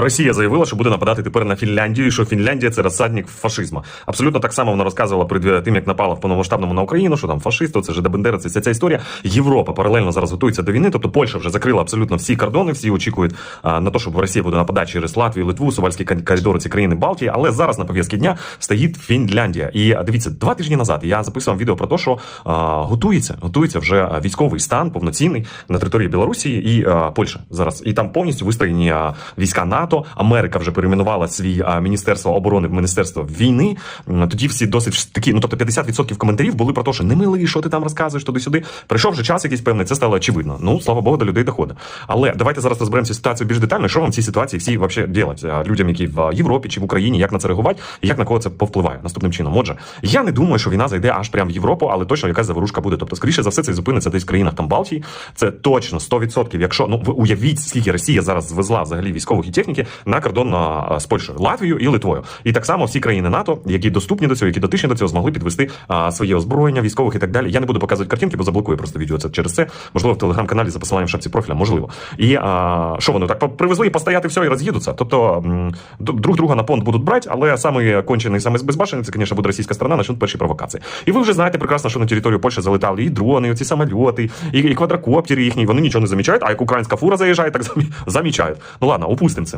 Росія заявила, що буде нападати тепер на Фінляндію, і що Фінляндія це розсадник фашизму. Абсолютно так само вона розказувала перед тим, як напала в повномасштабному на Україну, що там фашисти, це ж Бендера, це вся ця історія. Європа паралельно зараз готується до війни. Тобто Польща вже закрила абсолютно всі кордони, всі очікують а, на те, щоб Росія буде нападати через Латвію, Литву, Сувальські коридори, ці країни Балтії. Але зараз на пов'язки дня стоїть Фінляндія. І дивіться, два тижні назад я записував відео про те, що а, готується, готується вже військовий стан повноцінний на території Білорусі і а, Польщі зараз. І там повністю вистроєні війська НАТО. Америка вже перейменувала свій міністерство оборони в міністерство війни. Тоді всі досить такі, ну тобто 50% коментарів були про те, що не милий, що ти там розказуєш туди-сюди. Прийшов вже час якийсь певний, це стало очевидно. Ну слава Богу, до людей доходить. Але давайте зараз розберемося ситуацію більш детально. Що вам в цій ситуації всі вообще делать людям, які в Європі чи в Україні, як на це реагувати, і як на кого це повпливає наступним чином. Отже, я не думаю, що війна зайде аж прямо в Європу, але точно якась заворушка буде. Тобто, скоріше за все, це зупиниться десь в країнах там Балтії. Це точно 100%. Якщо ну ви уявіть, скільки Росія зараз звезла взагалі військових і техніки на кордон з Польщею, Латвією і Литвою. І так само всі країни НАТО, які доступні до цього, які дотичні до цього, змогли підвести своє озброєння військових і так далі. Я не буду показувати картинки, бо заблокую просто відео це через це. Можливо, в телеграм-каналі за посиланням шапці профіля, можливо. І а, що вони так привезли і постояти все і роз'їдуться. Тобто друг друга на понт будуть брати, але саме кончений, саме безбашений, це, звісно, буде російська сторона, почнуть перші провокації. І ви вже знаєте прекрасно, що на територію Польщі залетали і дрони, і ці самольоти, і, і квадрокоптери їхні. Вони нічого не замічають, а як українська фура заїжджає, так замі- замічають. Ну ладно, опустимо це.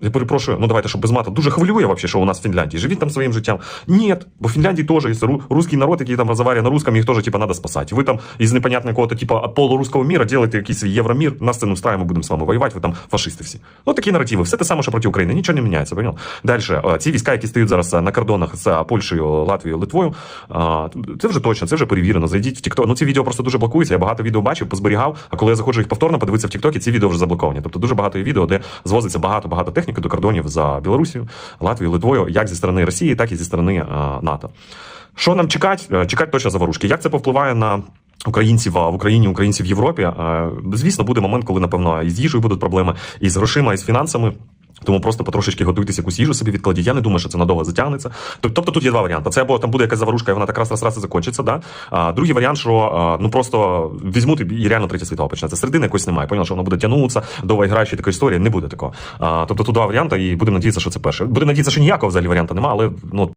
я перепрошую, ну давайте, щоб без мата. Дуже хвилює вообще, що у нас в Фінляндії. Живіть там своїм життям. Ні, бо в Фінляндії теж є ру- русський народ, який там розмовляє на русском, їх теж типа надо спасати. Ви там із непонятного якого-то типа полуруського міра делаєте якийсь свій євромір, нас це не устраиває, ми будемо з вами воювати, ви там фашисти всі. Ну такі наративи. Все те саме, що проти України. Нічого не міняється, понял? Далі, ці війська, які стоять зараз на кордонах з Польщею, Латвією, Литвою, це вже точно, це вже перевірено. Зайдіть в TikTok. Ну ці відео просто дуже блокуються. Я багато відео бачив, позберігав. А коли я заходжу їх повторно подивитися в TikTok, ці відео вже заблоковані. Тобто дуже багато є відео, де звозиться багато-багато техніки до кордонів за Білорусію, Латвією, Литвою, як зі сторони Росії, так і зі сторони е, НАТО. Що нам чекати? Чекати точно заворушки. Як це повпливає на українців в Україні, українців в Європі? Е, Звісно, буде момент, коли напевно і з їжею будуть проблеми, і з грошима, і з фінансами. Тому просто потрошечки готуйтесь якусь їжу собі відкладіть. Я не думаю, що це надовго затягнеться. Тобто тут є два варіанти. Це або там буде якась заварушка, і вона так раз раз раз і закінчиться. Да? А другий варіант, що ну просто візьмуть і реально третя світова почнеться. Середини якось немає. Поняв, що воно буде тягнутися, довго граючи така історія. Не буде такого. А, тобто тут два варіанти, і будемо надіятися, що це перше. Будемо надіятися, що ніякого взагалі варіанта немає, але ну